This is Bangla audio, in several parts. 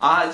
আজ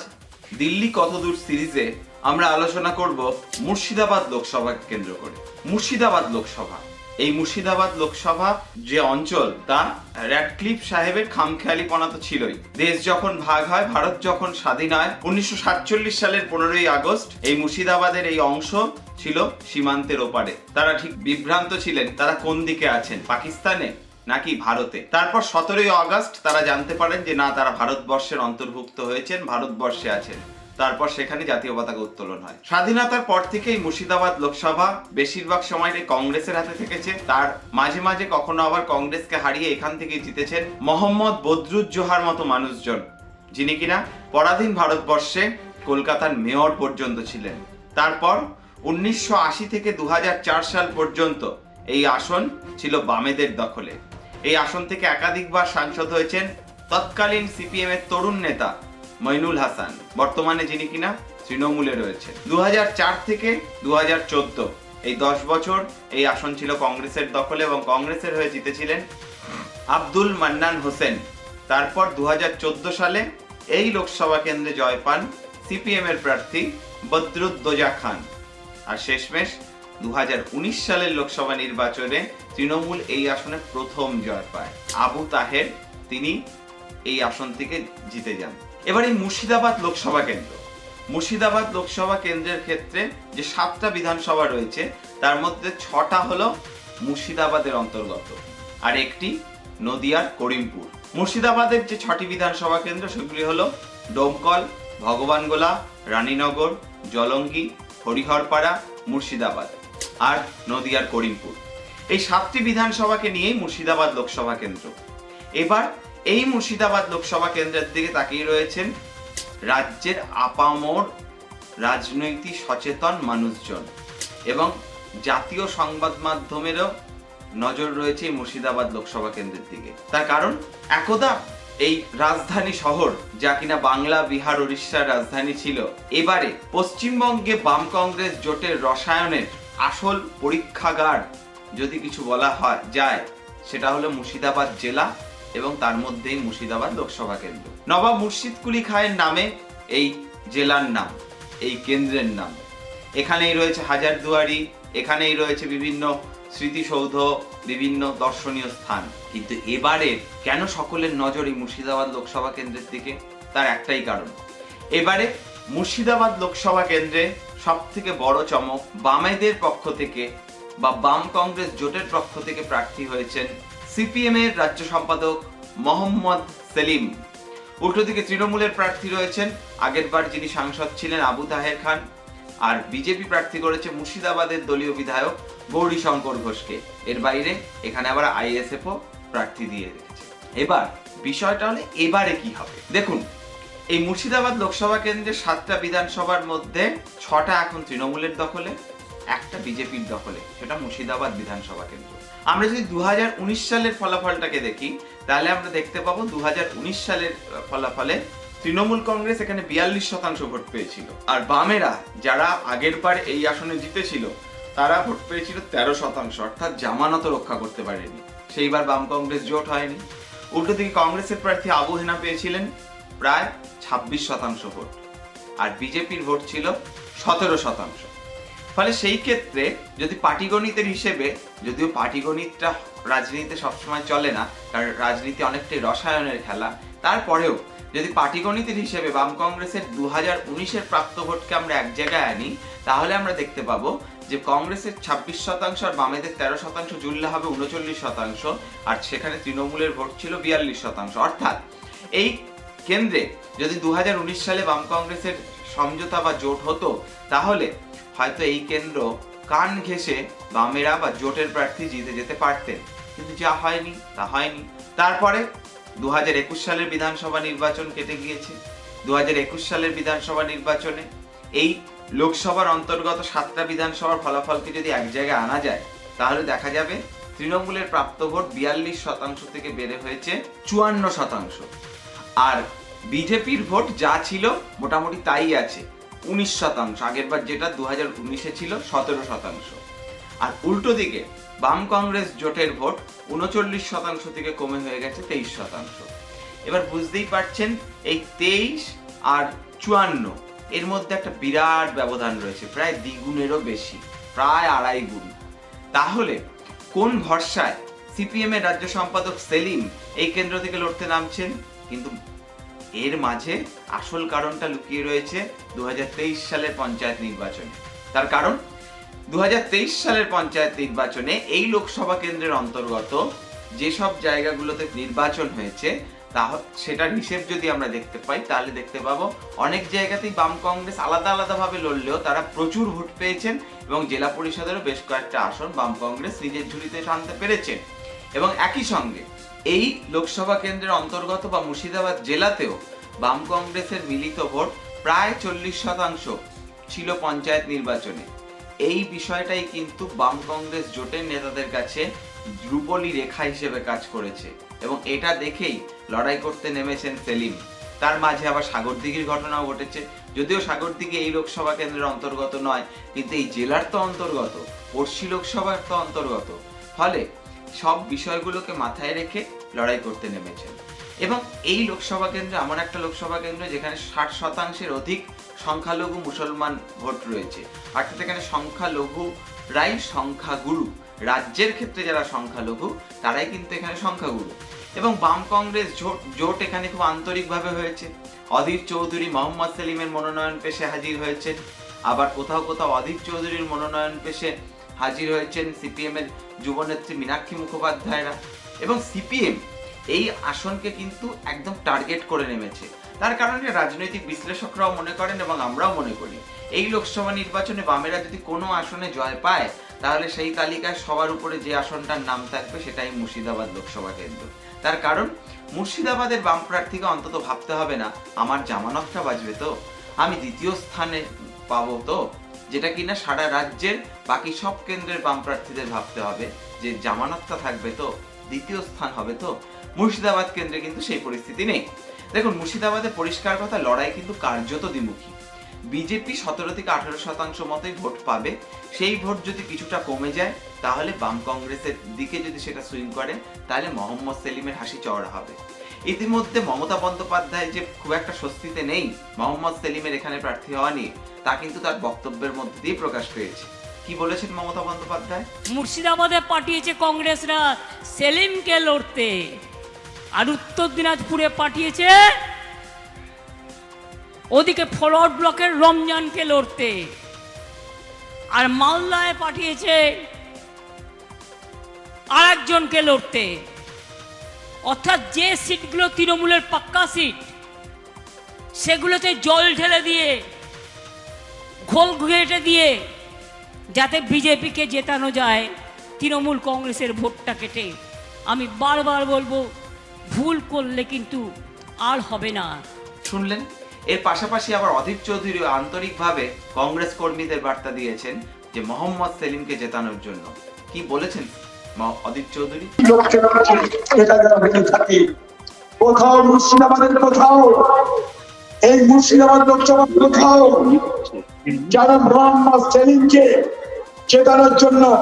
দিল্লি কতদূর সিরিজে আমরা আলোচনা করব মুর্শিদাবাদ লোকসভা কেন্দ্র করে। মুর্শিদাবাদ লোকসভা। এই মুর্শিদাবাদ লোকসভা যে অঞ্চল, তা র্যাডক্লিফ সাহেবের খামখেয়ালিপনা তো ছিলই। দেশ যখন ভাগ হয়, ভারত যখন স্বাধীন হয়, উনিশশো সাতচল্লিশ সালের পনেরোই আগস্ট এই মুর্শিদাবাদের এই অংশ ছিল সীমান্তের ওপারে। তারা ঠিক বিভ্রান্ত ছিলেন, তারা কোন দিকে আছেন? পাকিস্তানে নাকি ভারতে? তারপর সতেরোই আগস্ট তারা জানতে পারেন যে না, তারা ভারতবর্ষের অন্তর্ভুক্ত হয়েছেন, ভারতবর্ষে আছেন। তারপর সেখানে জাতীয় পতাকা উত্তোলন হয়। স্বাধীনতার পর থেকেই মুর্শিদাবাদ লোকসভা বেশিরভাগ সময়টাই কংগ্রেসের হাতে থেকেছে। তার মাঝে মাঝে কখনো আবার কংগ্রেসকে হারিয়ে এখান থেকে জিতেছেন মোহাম্মদ বদরুজ্জোহার মতো মানুষজন, যিনি কিনা পরাধীন ভারতবর্ষে কলকাতার মেয়র পর্যন্ত ছিলেন। তারপর উনিশশো আশি থেকে দু হাজার চার সাল পর্যন্ত এই আসন ছিল বামেদের দখলে। এই আসন থেকে একাধিকবার সাংসদ হয়েছেন তৎকালীন সিপিএম এর তরুণ নেতা মইনুল হাসান। বর্তমানে যিনি কিনা তৃণমূলে রয়েছে দু থেকে দু এই দশ বছর এই আসন ছিল কংগ্রেসের দখলে এবং কংগ্রেসের হয়ে জিতেছিলেন আব্দুল মান্নান হোসেন। তারপর দু হাজার চোদ্দ সালে এই লোকসভা কেন্দ্রে জয় পান সিপিএম এর প্রার্থী বদরুদ্দোজা খান। আর শেষমেশ দু হাজার উনিশ সালের লোকসভা নির্বাচনে তৃণমূল এই আসনে প্রথম জয় পায়। আবু তাহের, তিনি এই আসন থেকে জিতে যান। এবার এই মুর্শিদাবাদ লোকসভা কেন্দ্র। মুর্শিদাবাদ লোকসভা কেন্দ্রের ক্ষেত্রে যে সাতটা বিধানসভা রয়েছে, তার মধ্যে ছটা হলো মুর্শিদাবাদের অন্তর্গত আর একটি নদিয়ার করিমপুর। মুর্শিদাবাদের যে ছটি বিধানসভা কেন্দ্র, সেগুলি হলো ডোমকল, ভগবানগোলা, রানীনগর, জলঙ্গি, হরিহরপাড়া, মুর্শিদাবাদ। আর নদিয়ার করিমপুর। এই সাতটি বিধানসভাকে নিয়েই মুর্শিদাবাদ লোকসভা কেন্দ্র। এবার এই মুর্শিদাবাদ লোকসভা কেন্দ্রের দিকে তাকিয়ে রয়েছেন রাজ্যের আপামোর রাজনৈতিক সচেতন মানুষজন এবং জাতীয় সংবাদ মাধ্যমেরও নজর রয়েছে মুর্শিদাবাদ লোকসভা কেন্দ্রের দিকে। তার কারণ, একদা এই রাজধানী শহর যা কিনা বাংলা, বিহার উড়িষ্যার রাজধানী ছিল, এবারে পশ্চিমবঙ্গে বাম কংগ্রেস জোটের রসায়নের আসল পরীক্ষাগার যদি কিছু বলা হয়, যায়, সেটা হলো মুর্শিদাবাদ জেলা এবং তার মধ্যেই মুর্শিদাবাদ লোকসভা কেন্দ্র। নবাব মুর্শিদ কুলি খায়ের নামে এই জেলার নাম, এই কেন্দ্রের নাম। এখানেই রয়েছে হাজারদুয়ারি, এখানেই রয়েছে বিভিন্ন স্মৃতিসৌধ, বিভিন্ন দর্শনীয় স্থান। কিন্তু এবারে কেন সকলের নজর এই মুর্শিদাবাদ লোকসভা কেন্দ্রের দিকে? তার একটাই কারণ। এবারে মুর্শিদাবাদ লোকসভা কেন্দ্রে সব থেকে বড় চমক বামেদের পক্ষ থেকে বা বাম কংগ্রেস জোটের পক্ষ থেকে প্রার্থী হয়েছেন সিপিএম এর রাজ্য সম্পাদক মোহাম্মদ সেলিম। উল্টো দিকে তৃণমূলের প্রার্থী রয়েছেন আগেরবার যিনি সাংসদ ছিলেন আবু তাহের খান, আর বিজেপি প্রার্থী করেছে মুর্শিদাবাদের দলীয় বিধায়ক গৌরী শঙ্কর ঘোষকে। এর বাইরে এখানে আবার আইএসএফও প্রার্থী দিয়ে রেখেছে। এবার বিষয়টা হলে, এবারে কি হবে? দেখুন এই মুর্শিদাবাদ লোকসভা কেন্দ্রের সাতটা বিধানসভার মধ্যে ছটা এখন তৃণমূলের দখলে, একটা বিজেপির দখলে, সেটা মুর্শিদাবাদ বিধানসভা কেন্দ্র। আমরা যদি দু সালের ফলাফলটাকে দেখি, তাহলে আমরা দেখতে পাবো দু সালের ফলাফলে তৃণমূল কংগ্রেস এখানে বিয়াল্লিশ শতাংশ ভোট পেয়েছিল। আর বামেরা, যারা আগের বার এই আসনে জিতেছিল, তারা ভোট পেয়েছিল তেরো শতাংশ, অর্থাৎ জামানত রক্ষা করতে পারেনি। সেইবার বাম কংগ্রেস জোট হয়নি। উল্টো দিকে কংগ্রেসের প্রার্থী আবু হেনা পেয়েছিলেন প্রায় ছাব্বিশ শতাংশ ভোট আর বিজেপির ভোট ছিল সতেরো শতাংশ। ফলে সেই ক্ষেত্রে যদি পাটিগণিতের হিসেবে, যদিও পাটিগণিতটা রাজনীতিতে সবসময় চলে না, কারণ রাজনীতি অনেকটাই রসায়নের খেলা, তারপরেও যদি পাটিগণিতের হিসেবে বাম কংগ্রেসের দু হাজার উনিশের প্রাপ্ত ভোটকে আমরা এক জায়গায় আনি, তাহলে আমরা দেখতে পাবো যে কংগ্রেসের ছাব্বিশ শতাংশ আর বামেদের তেরো শতাংশ, জুড়লে হবে উনচল্লিশ শতাংশ, আর সেখানে তৃণমূলের ভোট ছিল বিয়াল্লিশ শতাংশ। অর্থাৎ এই কেন্দ্রে যদি দু হাজার উনিশ সালে বাম কংগ্রেসের সমঝোতা বা জোট হতো, তাহলে হয়তো এই কেন্দ্র কান ঘেঁষে বামেরা বা জোটের প্রার্থী জিতে যেতে পারতেন। কিন্তু যা হয়নি, তা হয়নি। তারপরে দু সালের বিধানসভা নির্বাচন কেটে গিয়েছে। দু সালের বিধানসভা নির্বাচনে এই লোকসভার অন্তর্গত সাতটা বিধানসভার ফলাফলকে যদি এক জায়গায় আনা যায়, তাহলে দেখা যাবে তৃণমূলের প্রাপ্ত ভোট বিয়াল্লিশ শতাংশ থেকে বেড়ে হয়েছে চুয়ান্ন শতাংশ। আর বিজেপির ভোট যা ছিল মোটামুটি তাই আছে, উনিশ শতাংশ, আগেরবার যেটা দু হাজার উনিশে ছিল সতেরো শতাংশ। আর উল্টো দিকে, বাম কংগ্রেস জোটের ভোট উনচল্লিশ শতাংশ থেকে কমে হয়ে গেছে তেইশ শতাংশ। এবার বুঝতেই পারছেন, এই তেইশ আর চুয়ান্ন, এর মধ্যে একটা বিরাট ব্যবধান রয়েছে, প্রায় দ্বিগুণেরও বেশি, প্রায় আড়াই গুণ। তাহলে কোন ভরসায় সিপিএম এর রাজ্য সম্পাদক সেলিম এই কেন্দ্র থেকে লড়তে নামছেন? কিন্তু এর মাঝে আসল কারণটা লুকিয়ে রয়েছে দু হাজার তেইশ সালের পঞ্চায়েত নির্বাচনে। তার কারণ দু হাজার তেইশ সালের পঞ্চায়েত নির্বাচনে এই লোকসভা কেন্দ্রের অন্তর্গত যেসব জায়গাগুলোতে নির্বাচন হয়েছে, তা সেটার হিসেব যদি আমরা দেখতে পাই, তাহলে দেখতে পাবো অনেক জায়গাতেই বাম কংগ্রেস আলাদা আলাদাভাবে লড়লেও তারা প্রচুর ভোট পেয়েছেন এবং জেলা পরিষদেরও বেশ কয়েকটা আসন বাম কংগ্রেস নিজের ঝুলিতে টানতে পেরেছেন এবং একই সঙ্গে এই লোকসভা কেন্দ্রের অন্তর্গত বা মুর্শিদাবাদ জেলাতেও বাম কংগ্রেসের মিলিত ভোট প্রায় চল্লিশ শতাংশ ছিল পঞ্চায়েত নির্বাচনে। এই বিষয়টাই কিন্তু বাম কংগ্রেস জোটের নেতাদের কাছে রূপলি রেখা হিসেবে কাজ করেছে এবং এটা দেখেই লড়াই করতে নেমেছেন সেলিম। তার মাঝে আবার সাগরদিঘির ঘটনাও ঘটেছে। যদিও সাগরদিঘি এই লোকসভা কেন্দ্রের অন্তর্গত নয়, কিন্তু এই জেলার তো অন্তর্গত, পড়শি লোকসভার তো অন্তর্গত। ফলে সব বিষয়গুলোকে মাথায় রেখে লড়াই করতে নেমেছেন। এবং এই লোকসভা কেন্দ্রে, এমন একটা লোকসভা কেন্দ্র যেখানে ষাট শতাংশের অধিক সংখ্যালঘু মুসলমান ভোট রয়েছে। অর্থাৎ এখানে সংখ্যালঘুরাই সংখ্যাগুরু। রাজ্যের ক্ষেত্রে যারা সংখ্যালঘু, তারাই কিন্তু এখানে সংখ্যাগুরু। এবং বাম কংগ্রেস জোট জোট এখানে খুব আন্তরিকভাবে হয়েছে। অধীর চৌধুরী মোহাম্মদ সেলিমের মনোনয়ন পেশে হাজির হয়েছেন। আবার কোথাও কোথাও অধীর চৌধুরীর মনোনয়ন পেশে হাজির হয়েছেন সিপিএম এর যুবনেত্রী মীনাক্ষী মুখোপাধ্যায়রা। এবং সিপিএম এই আসনকে কিন্তু একদম টার্গেট করে নেমেছে। তার কারণে রাজনৈতিক বিশ্লেষকরাও মনে করেন এবং আমরাও মনে করি, এই লোকসভা নির্বাচনে বামেরা যদি কোনো আসনে জয় পায়, তাহলে সেই তালিকায় সবার উপরে যে আসনটার নাম থাকবে সেটাই মুর্শিদাবাদ লোকসভা কেন্দ্র। তার কারণ, মুর্শিদাবাদের বাম প্রার্থীকে অন্তত ভাবতে হবে না, আমার জামানতটা বাজবে তো, আমি দ্বিতীয় স্থানে পাবো তো, যেটা কিনা সারা রাজ্যের বাকি সব কেন্দ্রের বাম প্রার্থীদের ভাবতে হবে যে জামানতটা থাকবে তো। দ্বিতীয় স্থান হবে তো? মুর্শিদাবাদ কেন্দ্রে কিন্তু সেই পরিস্থিতি নেই। দেখুন, মুর্শিদাবাদে পরিষ্কার কথা, লড়াই কিন্তু কার্যত দ্বিমুখী। বিজেপি সতেরো থেকে আঠারো শতাংশ মতোই ভোট পাবে। সেই ভোট যদি কিছুটা কমে যায়, তাহলে বাম কংগ্রেসের দিকে যদি সেটা সুইং করে, তাহলে মোহাম্মদ সেলিমের হাসি চওড়া হবে। ইতিমধ্যে মমতা বন্দ্যোপাধ্যায় যে খুব একটা স্বস্তিতে নেই, মোহাম্মদ সেলিমের এখানে প্রার্থী হওয়া নিয়ে, তা কিন্তু তার বক্তব্যের মধ্যে দিয়ে প্রকাশ পেয়েছে। কি বলেছেন মমতা বন্দ্যোপাধ্যায়? মুর্শিদাবাদে পাঠিয়েছে কংগ্রেসরা সেলিমকে লড়তে? আর উত্তর দিনাজপুরে পাঠিয়েছে ওদিকে ফরওয়ার্ড ব্লকের রমজানকে লড়তে। আর মালদায় পাঠিয়েছে আরেকজনকে লড়তে। অর্থাৎ যে সিটগুলো তৃণমূলের পাক্কা সিট, সেগুলোতে জল ঢেলে দিয়ে, ঘোল ঘেটে দিয়ে যাতে বিজেপিকে জেতানো যায়, তৃণমূল কংগ্রেসের ভোটটা কেটে। আমি বারবার বলব ভুল করলে কিন্তু আর হবে না। শুনলেন? এর পাশাপাশি আবার অধীর চৌধুরী আন্তরিকভাবে কংগ্রেস কর্মীদের বার্তা দিয়েছেন যে মোহাম্মদ সেলিমকে জেতানোর জন্য। কি বলেছেন অধীর চৌধুরী? কোথাও মুর্শিদাবাদের কোথাও এই মুর্শিদাবাদ লোকসভা কোথাও যারা মোহাম্মদ সেলিমকে চেতানোর জন্য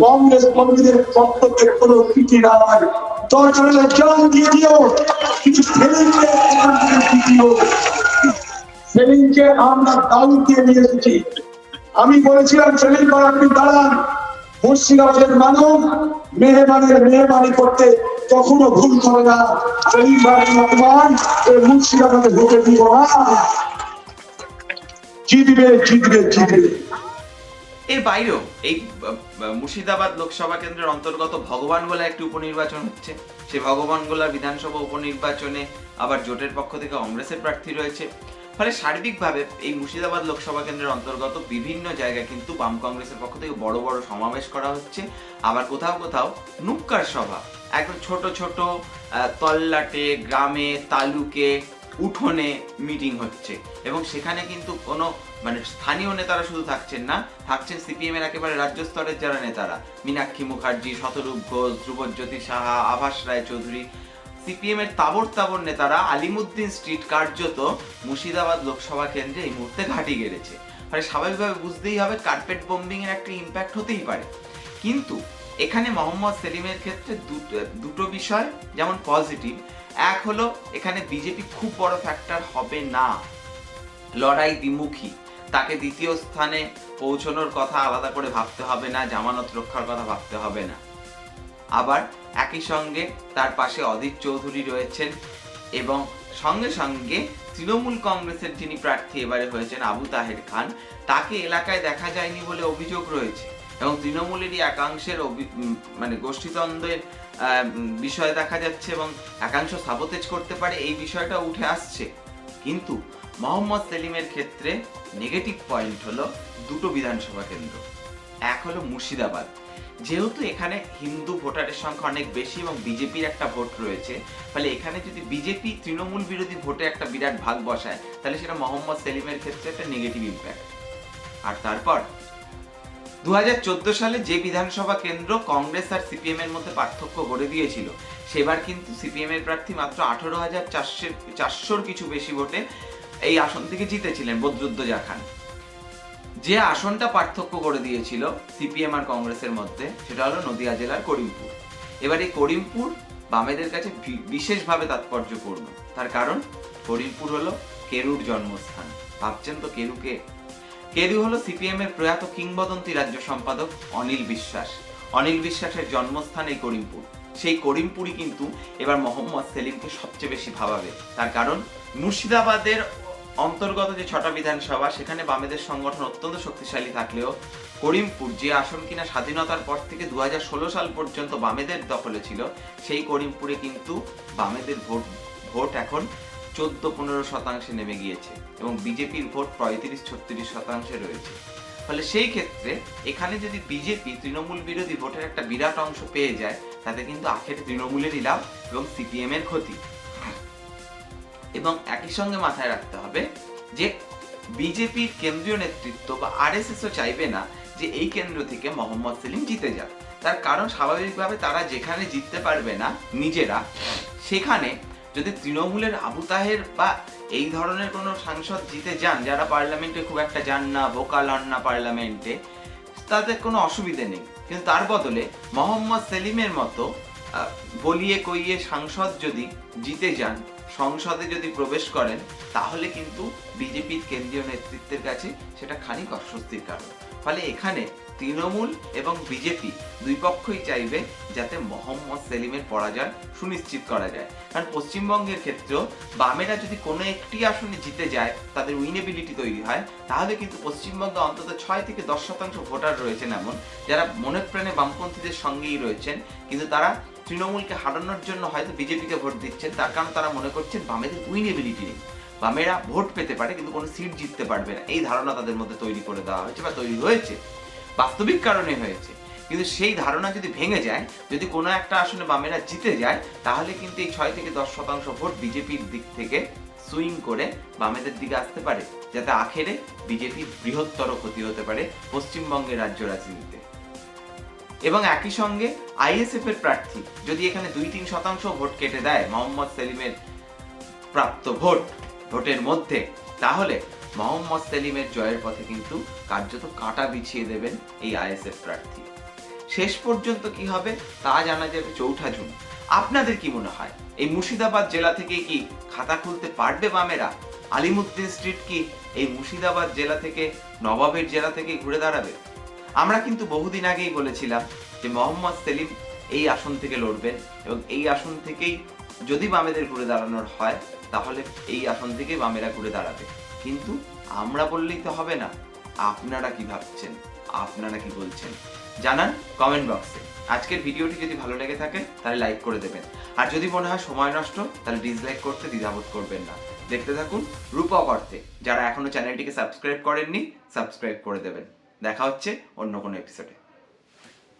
কংগ্রেস কর্মীদের থেকে কোনো ত্রুটি না হয়। দিয়ে দিও। কিছু আমরা দাউদ দিয়ে নিয়ে এসেছি। আমি বলেছিলাম, সেলিম ভাই, আপনি দাঁড়ান। মুর্শিদাবাদের মেহমানের মেহমানি করতে কখনো ভুল করে না। সেলিম ভাই রহমান এই মুর্শিদাবাদে ঢুকে দিব। না জিতবে জিতবে জিতবে। এর বাইরেও এই মুর্শিদাবাদ লোকসভা কেন্দ্রের অন্তর্গত ভগবানগোলা একটি উপনির্বাচন হচ্ছে। সেই ভগবানগোলা বিধানসভা উপনির্বাচনে আবার জোটের পক্ষ থেকে কংগ্রেসের প্রার্থী রয়েছে। ফলে সার্বিকভাবে এই মুর্শিদাবাদ লোকসভা কেন্দ্রের অন্তর্গত বিভিন্ন জায়গায় কিন্তু বাম কংগ্রেসের পক্ষ থেকে বড় বড় সমাবেশ করা হচ্ছে। আবার কোথাও কোথাও নুক্কার সভা, একদম ছোট ছোট তল্লাটে, গ্রামে, তালুকে, উঠোনে মিটিং হচ্ছে। এবং সেখানে কিন্তু কোনো মানে স্থানীয় নেতারা শুধু থাকছেন না, থাকছেন সিপিএম এর একেবারে রাজ্য স্তরের যারা নেতারা। মীনাক্ষী মুখার্জি, শতরূপ ঘোষ ধ্রুবজ্যোতি সাহা, আভাস রায় চৌধুরী। সিপিএম এর তাবর তাবর নেতারা আলিমুদ্দিন স্ট্রিট কার্যত মুর্শিদাবাদ লোকসভা কেন্দ্রে এই মুহূর্তে ঘাঁটি গেড়েছে। ফলে স্বাভাবিকভাবে বুঝতেই হবে কার্পেট বোম্বিং এর একটা ইম্প্যাক্ট হতেই পারে। কিন্তু এখানে মোহাম্মদ সেলিমের ক্ষেত্রে দুটো- দুটো বিষয় যেমন পজিটিভ এক হলো, এখানে বিজেপি খুব বড় ফ্যাক্টর হবে না। লড়াই দ্বিমুখী। তাকে দ্বিতীয় স্থানে পৌঁছানোর কথা আলাদা করে ভাবতে হবে না জামানত রক্ষার কথা ভাবতে হবে না। আবার একই সঙ্গে তার পাশে অদিত চৌধুরী রয়েছেন এবং সঙ্গে সঙ্গে তৃণমূল কংগ্রেসের যিনি প্রার্থী এবারে হয়েছেন আবু তাহের খান তাকে এলাকায় দেখা যায়নি বলে অভিযোগ রয়েছে এবং তৃণমূলেরই একাংশের মানে আহ, বিষয় দেখা যাচ্ছে এবং একাংশ সাবোতেজ করতে পারে এই বিষয়টা উঠে আসছে। কিন্তু মোহাম্মদ সেলিমের ক্ষেত্রে নেগেটিভ পয়েন্ট হলো দুটো বিধানসভা কেন্দ্র। এক হলো মুর্শিদাবাদ। যেহেতু এখানে হিন্দু ভোটারের সংখ্যা অনেক বেশি এবং বিজেপির একটা ভোট রয়েছে ফলে এখানে যদি বিজেপি তৃণমূল বিরোধী ভোটে একটা বিরাট ভাগ বসায়, তাহলে সেটা মোহাম্মদ সেলিমের ক্ষেত্রে একটা নেগেটিভ ইম্প্যাক্ট আর তারপর দু হাজার চোদ্দ সালে যে বিধানসভা কেন্দ্র কংগ্রেস আর সিপিএম এর মধ্যে পার্থক্য গড়ে দিয়েছিল, সেবার কিন্তু সিপিএম এর প্রার্থী মাত্র আঠারো হাজার চারশো চারশোর কিছু বেশি ভোটে এই আসন থেকে জিতেছিলেন বদরুদ্দোজা খান। যে আসনটা পার্থক্য করে দিয়েছিল সিপিএম আর কংগ্রেসের মধ্যে, সেটা হলো নদিয়া জেলার করিমপুর। এবার এই করিমপুর বামেদের কাছে বিশেষভাবে তাৎপর্যপূর্ণ। তার কারণ, করিমপুর হলো কেরুর জন্মস্থান। ভাবছেন তো কেরুকে কেরু হলো সিপিএম এর প্রয়াত কিংবদন্তি রাজ্য সম্পাদক অনিল বিশ্বাস। অনিল বিশ্বাসের জন্মস্থান এই করিমপুর। সেই করিমপুরই কিন্তু এবার মোহাম্মদ সেলিমকে সবচেয়ে বেশি ভাবাবে। তার কারণ, মুর্শিদাবাদের অন্তর্গত যে ছটা বিধানসভা, সেখানে বামেদের সংগঠন অত্যন্ত শক্তিশালী থাকলেও করিমপুর যে আসন কিনা স্বাধীনতার পর থেকে দু হাজার ষোলো সাল পর্যন্ত বামেদের দখলে ছিল, সেই করিমপুরে কিন্তু বামেদের ভোট ভোট এখন চোদ্দ পনেরো শতাংশে নেমে গিয়েছে এবং বিজেপির ভোট পঁয়ত্রিশ, ছত্রিশ শতাংশে রয়েছে। ফলে সেই ক্ষেত্রে এখানে যদি বিজেপি তৃণমূল বিরোধী ভোটের একটা বিরাট অংশ পেয়ে যায়, তাতে কিন্তু আখের তৃণমূলেরই লাভ এবং সিপিএম এর ক্ষতি। এবং একই সঙ্গে মাথায় রাখতে হবে যে বিজেপির কেন্দ্রীয় নেতৃত্ব বা আরএসএসও চাইবে না যে এই কেন্দ্র থেকে মোহাম্মদ সেলিম জিতে যাক। তার কারণ স্বাভাবিকভাবে তারা যেখানে জিততে পারবে না নিজেরা, সেখানে যদি তৃণমূলের আবু তাহের বা এই ধরনের কোনো সাংসদ জিতে যান, যারা পার্লামেন্টে খুব একটা যান না ভোকাল হন না পার্লামেন্টে, তাদের কোনো অসুবিধে নেই। কিন্তু তার বদলে মোহাম্মদ সেলিমের মতো বলিয়ে কইয়ে সাংসদ যদি জিতে যান সংসদে যদি প্রবেশ করেন, তাহলে কিন্তু বিজেপির কেন্দ্রীয় নেতৃত্বের কাছে সেটা খানিক অস্বস্তির কারণ। ফলে এখানে তৃণমূল এবং বিজেপি দুই পক্ষই চাইবে যাতে মোহাম্মদ সেলিমের পরাজয় সুনিশ্চিত করা যায়। কারণ পশ্চিমবঙ্গের ক্ষেত্রেও বামেরা যদি কোনো একটি আসনে জিতে যায়, তাদের উইনেবিলিটি তৈরি হয়, তাহলে কিন্তু পশ্চিমবঙ্গে অন্তত ছয় থেকে দশ শতাংশ ভোটার রয়েছেন এমন, যারা মনে প্রাণে বামপন্থীদের সঙ্গেই রয়েছেন, কিন্তু তারা তৃণমূলকে হারানোর জন্য হয়তো বিজেপিকে ভোট দিচ্ছেন, তার কারণ তারা মনে করছেন বামেদের উইনেবিলিটি নেই। বামেরা ভোট পেতে পারে, কিন্তু কোনো সিট জিততে পারবে না। এই ধারণা তাদের মধ্যে তৈরি করে দেওয়া হয়েছে বা তৈরি হয়েছে। বাস্তবিক কারণে হয়েছে। কিন্তু সেই ধারণা যদি ভেঙে যায়, যদি কোনো একটা আসনে বামেরা জিতে যায়, তাহলে কিন্তু এই ছয় থেকে দশ শতাংশ ভোট বিজেপির দিক থেকে সুইং করে বামেদের দিকে আসতে পারে, যাতে আখেরে বিজেপির বৃহত্তর ক্ষতি হতে পারে পশ্চিমবঙ্গের রাজ্য রাজনীতিতে। এবং একই সঙ্গে আইএসএফ এর প্রার্থী যদি এখানে দুই তিন শতাংশ ভোট কেটে দেয়, মোহাম্মদ সেলিমের প্রাপ্ত ভোট, ভোটের মধ্যে, তাহলে মোহাম্মদ সেলিমের জয়ের পথে কিন্তু কার্যত কাঁটা বিছিয়ে দেবেন এই আইএসএফ প্রার্থী। শেষ পর্যন্ত কি হবে তা জানা যাবে চৌঠা জুন। আপনাদের কি মনে হয়, এই মুর্শিদাবাদ জেলা থেকে কি খাতা খুলতে পারবে বামেরা? আলিমুদ্দিন স্ট্রিট কি এই মুর্শিদাবাদ জেলা থেকে, নবাবের জেলা থেকে ঘুরে দাঁড়াবে? আমরা কিন্তু বহুদিন আগেই বলেছিলাম যে মোহাম্মদ সেলিম এই আসন থেকে লড়বেন এবং এই আসন থেকেই যদি বামেদের ঘুরে দাঁড়ানোর হয়, তাহলে এই আসন থেকেই বামেরা ঘুরে দাঁড়াবে। কিন্তু আমরা বললেই তো হবে না, আপনারা কি ভাবছেন? আপনারা কি বলছেন? জানান কমেন্ট বক্সে আজকের ভিডিওটি যদি ভালো লেগে থাকে, তাহলে লাইক করে দেবেন। আর যদি মনে হয় সময় নষ্ট, তাহলে ডিসলাইক করতে দ্বিধাবোধ করবেন না। দেখতে থাকুন রূপক অর্থে। যারা এখনও চ্যানেলটিকে সাবস্ক্রাইব করেননি সাবস্ক্রাইব করে দেবেন। দেখা হচ্ছে অন্য কোনো এপিসোডে